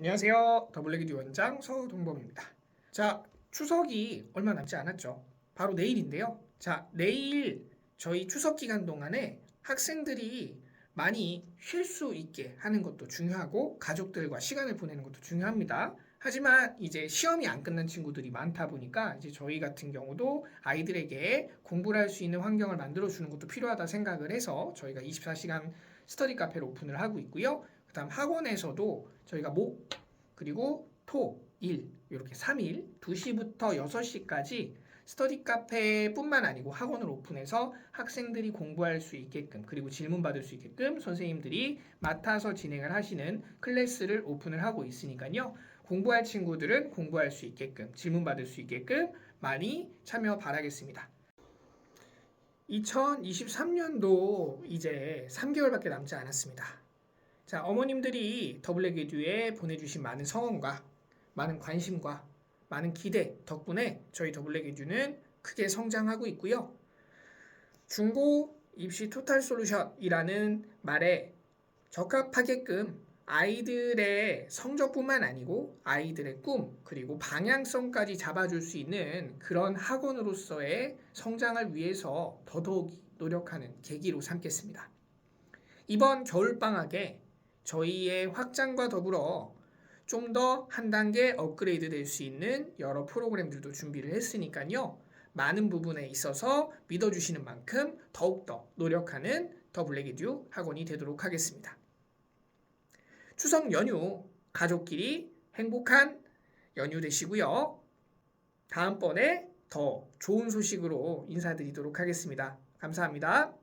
안녕하세요. 더블랙이드 원장 서동범입니다. 자, 추석이 얼마 남지 않았죠. 바로 내일인데요. 자, 내일 저희 추석 기간 동안에 학생들이 많이 쉴 수 있게 하는 것도 중요하고 가족들과 시간을 보내는 것도 중요합니다. 하지만 이제 시험이 안 끝난 친구들이 많다 보니까 이제 저희 같은 경우도 아이들에게 공부를 할 수 있는 환경을 만들어 주는 것도 필요하다 생각을 해서 저희가 24시간 스터디 카페를 오픈을 하고 있고요. 그다음 학원에서도 저희가 목 그리고 토, 일 이렇게 3일 2시부터 6시까지 스터디 카페뿐만 아니고 학원을 오픈해서 학생들이 공부할 수 있게끔 그리고 질문 받을 수 있게끔 선생님들이 맡아서 진행을 하시는 클래스를 오픈을 하고 있으니까요. 공부할 친구들은 공부할 수 있게끔 질문 받을 수 있게끔 많이 참여 바라겠습니다. 2023년도 이제 3개월밖에 남지 않았습니다. 자, 어머님들이 더블랙 에듀에 보내주신 많은 성원과 많은 관심과 많은 기대 덕분에 저희 더블랙 에듀는 크게 성장하고 있고요. 중고 입시 토탈 솔루션이라는 말에 적합하게끔 아이들의 성적뿐만 아니고 아이들의 꿈 그리고 방향성까지 잡아줄 수 있는 그런 학원으로서의 성장을 위해서 더더욱 노력하는 계기로 삼겠습니다. 이번 겨울방학에 저희의 확장과 더불어 좀 더 한 단계 업그레이드 될 수 있는 여러 프로그램들도 준비를 했으니까요. 많은 부분에 있어서 믿어주시는 만큼 더욱더 노력하는 더 블랙이듀 학원이 되도록 하겠습니다. 추석 연휴 가족끼리 행복한 연휴 되시고요. 다음번에 더 좋은 소식으로 인사드리도록 하겠습니다. 감사합니다.